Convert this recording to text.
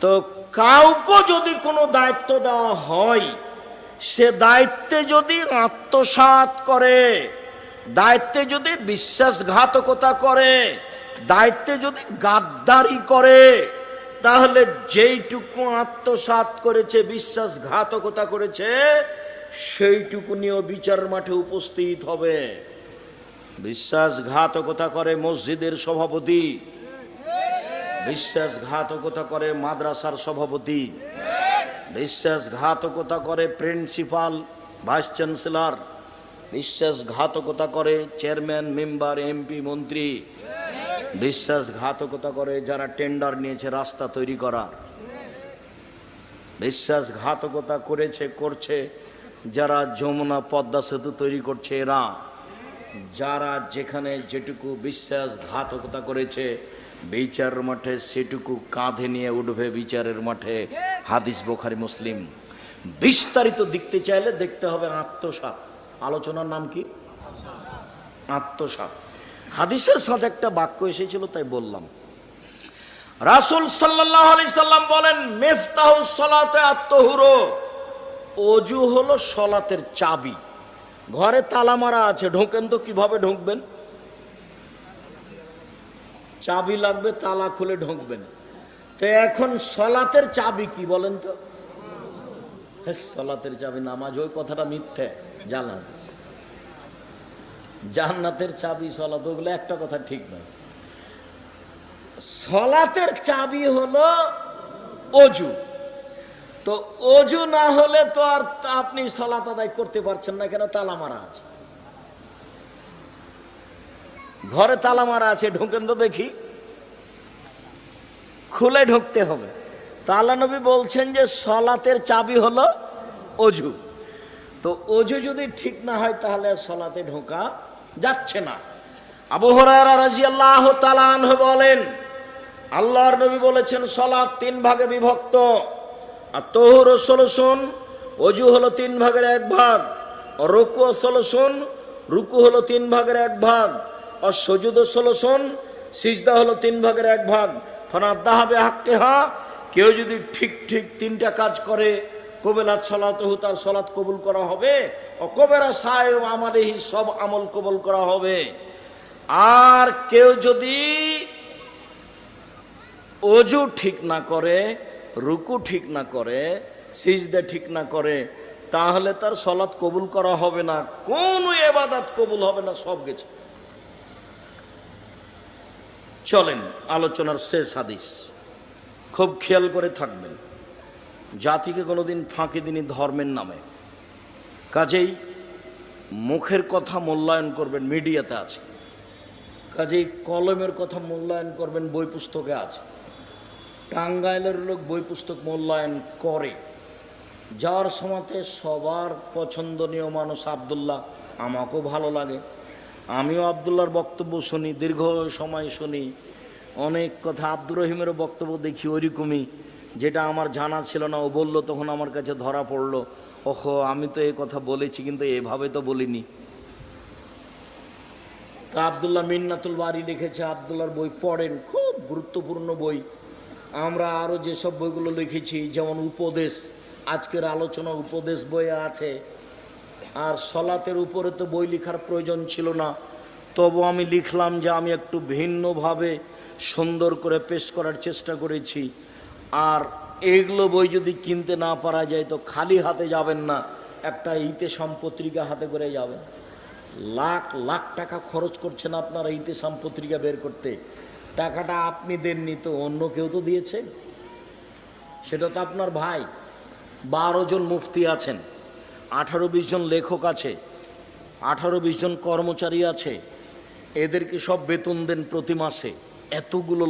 তো কাউকে যদি কোনো দায়িত্ব দেওয়া হয়, সে দায়িত্বে যদি আত্মসাৎ করে, দায়িত্বে যদি বিশ্বাসঘাতকতা করে, দায়িত্বে যদি গাদ্দারি করে, তাহলে যেইটুকু আত্মসাৎ করেছে, বিশ্বাসঘাতকতা করেছে, সেইটুকু নিয়েও বিচার মাঠে উপস্থিত হবে। বিশ্বাসঘাতকতা করে মসজিদের সভাপতি। বিশ্বাসঘাতকতা করে মাদ্রাসার সভাপতি। বিশ্বাসঘাতকতা করে প্রিন্সিপাল, ভাইস চ্যান্সেলর। বিশ্বাসঘাতকতা করে চেয়ারম্যান, মেম্বার, এমপি, মন্ত্রী। বিশ্বাসঘাতকতা করে যারা টেন্ডার নিয়েছে, রাস্তা তৈরি করার বিশ্বাসঘাতকতা করেছে, করছে যারা যমুনা পদ্মা সেতু তৈরি করছে, এরা। যারা যেখানে যেটুকু বিশ্বাসঘাতকতা করেছে বিচার মাঠে সেটুকু কাঁধে নিয়ে উঠবে বিচারের মাঠে। হাদিস বোখারি, মুসলিম। বিস্তারিত দেখতে চাইলে দেখতে হবে আত্মসাৎ। আলোচনার নাম কি? আত্মসাৎ। হাদিসের সাথে একটা বাক্য এসেছিল, তাই বললাম। রাসুল সাল্লাহ আলি সাল্লাম বলেন, মেফতাহ সলাতে আত্মহুরো অজু হলো সলাতের চাবি। ঘরে তালা মারা আছে, ঢোকেন তো কীভাবে ঢুকবেন? চাবি লাগবে, তালা খুলে ঢুকবেন। তো এখন সলাতের চাবি কি বলেন তো? হ্যাঁ সলাতের চাবি, নামাজ ওই কথাটা মিথ্যে জানান জান্নাতের চাবি, সলাত, ওগুলো একটা কথা ঠিক নয়। সলাতের চাবি হলো অজু। তো অজু না হলে তো আর আপনি সলাত আদায় করতে পারছেন না, কেন তালা মারা আছে? ঘরে তালা মারা আছে, ঢোকেন তো দেখি। খুলে ঢুকতে হবে। তালা নবী বলছেন যে, সলাতের চাবি হলো অজু। তো অজু যদি ঠিক না হয়, তাহলে সলাতে ঢোকা যাচ্ছে না। আবু হরারা রাজিয়াল্লাহ তালান বলেন, আল্লাহর নবী বলেছেন, সলাৎ তিন ভাগে বিভক্ত। আর তহুর সলসন, অজু হলো তিন ভাগের এক ভাগ। রুকু সলসন, রুকু হলো তিন ভাগের এক ভাগ। আর সজুদ সলসন, সিজদা হলো তিন ভাগের এক ভাগ। ফনাদ্দা হবে হাক্কে হা কেউ যদি ঠিক ঠিক তিনটা কাজ করে, কবেলাত সলাত তার সলাৎ কবুল করা হবে। ও কবেরা সাহেব আমাদেরই সব আমল কবুল করা হবে। আর কেউ যদি অজু ঠিক না করে, রুকু ঠিক না করে, সিজদা ঠিক না করে, তাহলে তার সলাৎ কবুল করা হবে না। কোনো এবাদাত কবুল হবে না, সব গেছে। চলেন, আলোচনার শেষ হাদিস। খুব খেয়াল করে থাকবেন, জাতিকে কোনোদিন ফাঁকি দিনই ধর্মের নামে। কাজেই মুখের কথা মূল্যায়ন করবেন, মিডিয়াতে আছে। কাজেই কলমের কথা মূল্যায়ন করবেন, বই পুস্তকে আছে। টাঙ্গাইলের লোক বই পুস্তক মূল্যায়ন করে। যাওয়ার সময়তে সবার পছন্দনীয় মানুষ আবদুল্লাহ, আমাকেও ভালো লাগে। আমিও আবদুল্লাহর বক্তব্য শুনি, দীর্ঘ সময় শুনি। অনেক কথা আব্দুর রহিমেরও বক্তব্য দেখি ওইরকমই, যেটা আমার জানা ছিল না। ও বলল, তখন আমার কাছে ধরা পড়ল। ওহো, আমি তো এই কথা বলেছি, কিন্তু এভাবে তো বলিনি। তা আবদুল্লাহ মিন্নাতুল বাড়ি লিখেছে, আবদুল্লাহর বই পড়েন, খুব গুরুত্বপূর্ণ বই। আমরা আরও যেসব বইগুলো লিখেছি, যেমন উপদেশ, আজকের আলোচনা উপদেশ বইয়ে আছে। আর সলাতের উপরে তো বই লেখার প্রয়োজন ছিল না। তবু আমি লিখলাম যে আমি একটু ভিন্নভাবে সুন্দর করে পেশ করার চেষ্টা করেছি। আর এগুলো বই যদি কিনতে না পারা যায় তো খালি হাতে যাবেন না, একটা ইতে পত্রিকা হাতে করে যাবেন। লাখ লাখ টাকা খরচ করছেন আপনারা ইতে পত্রিকা বের করতে। টাকাটা আপনি দেননি তো অন্য কেউ তো দিয়েছে? সেটা তো আপনার ভাই। বারো জন মুফতি আছেন। আঠারো বিশ জন লেখক আছে আঠারো বিশ জন কর্মচারী আছে, এদেরকে সব বেতন দেন প্রতি মাসে। এতগুলো